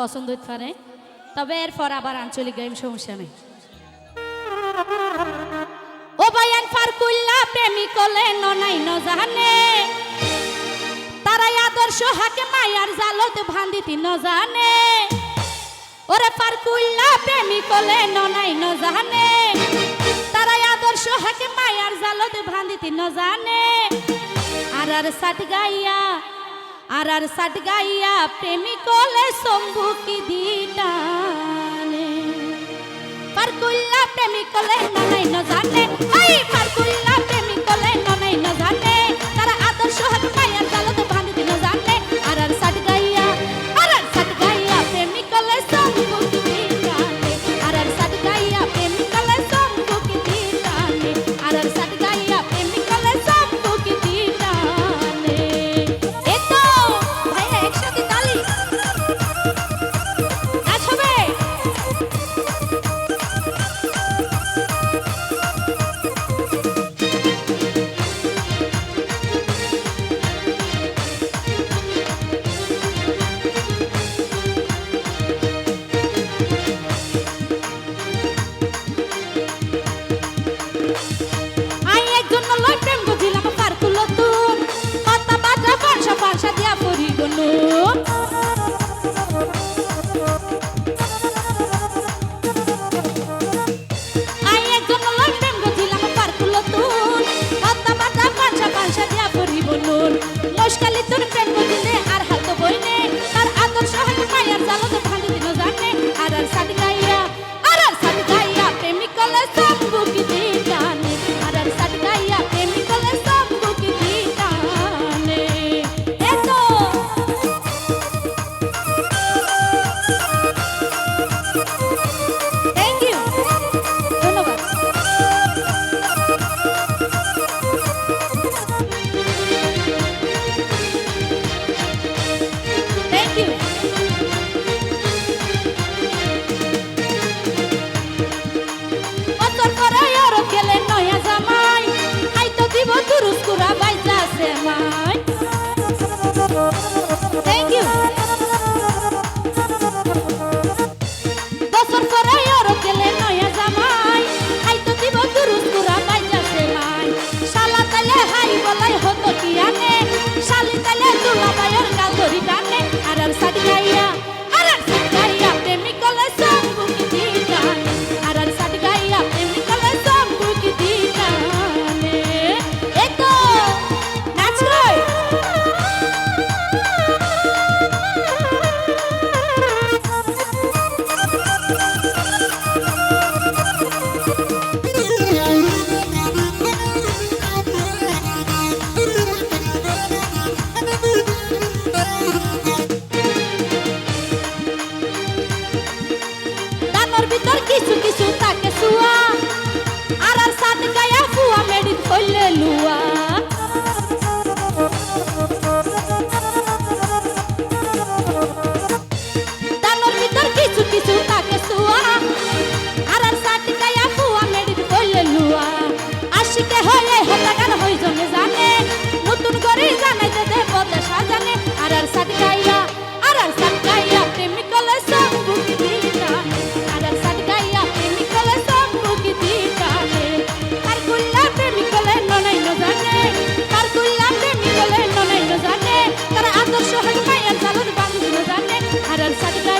পছন্দ হইতে পারে। তবে এরপর আবার আঞ্চলিক গাইম সমস্যা নেই। ও বায়ান ফার কুল্লা প্রেমী কলে ননাই ন জানে তারাই আদর্শ হাকে মায়ার জালত ভান্দিতি ন জানে ওরে পার কুল্লা প্রেমী কলে ননাই ন জানে তারাই আদর্শ হাকে মায়ার জালত ভান্দিতি ন জানে আর আর সাত গাইয়া আর আর সাট গাইয়া প্রেমী কলে শম্ভু কি দিটা পার কইলা প্রেমী কলে নানাই জানে। Thank you. ভিতর কিছু কিছু থাকে শুয়া আর আর সাত গায়ে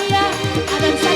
Hallelujah. And I'm